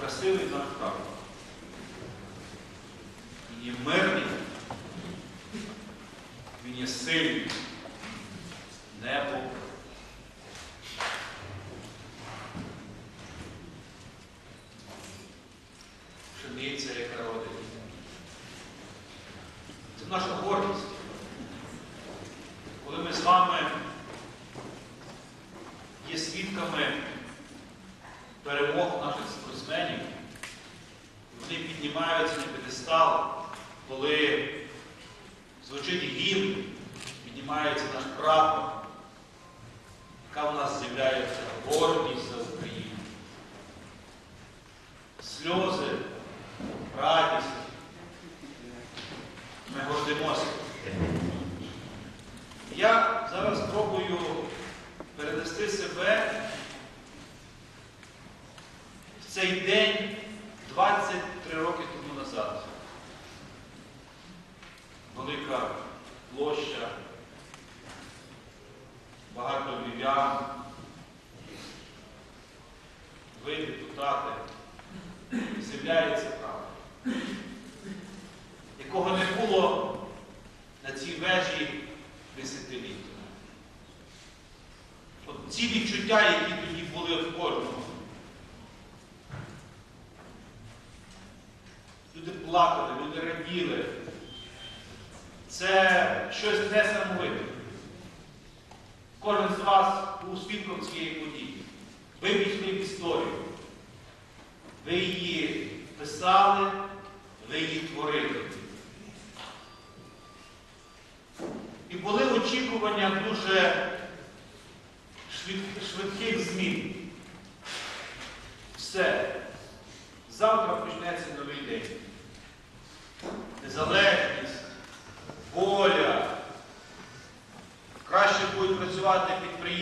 красивий прапор. Він є мирний, він є сильний. Небо. Пшениця, яка родить. Це наша гордість. Коли ми з вами коли звучить гімн, піднімається наш прапор, яка в нас з'являється гордість за Україну. Сльози, радість. Ми гордимося. Я зараз спробую перенести себе в цей день 23 роки тому назад. Велика площа, багато львів'ян, ви, депутати, з'являється правда, якого не було на цій вежі десятиліття. От ці відчуття, які тоді були в кожному. Люди плакали, люди раділи. Щось несамовите. Кожен з вас був свідком цієї події. Ви війшли в історію. Ви її писали, ви її творили. І були очікування дуже швидких змін. Все. Завтра почнеться новий день. Незалежність,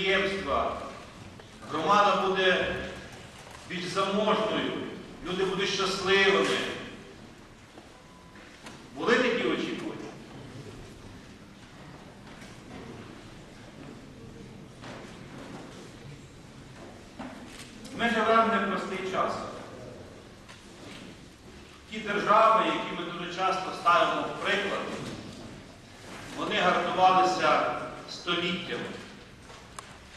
підприємства. Громада буде більш заможною. Люди будуть щасливими. Були такі очікування? Ми живемо в непростий час. Ті держави, які ми дуже часто ставимо в приклад, вони гартувалися століттями.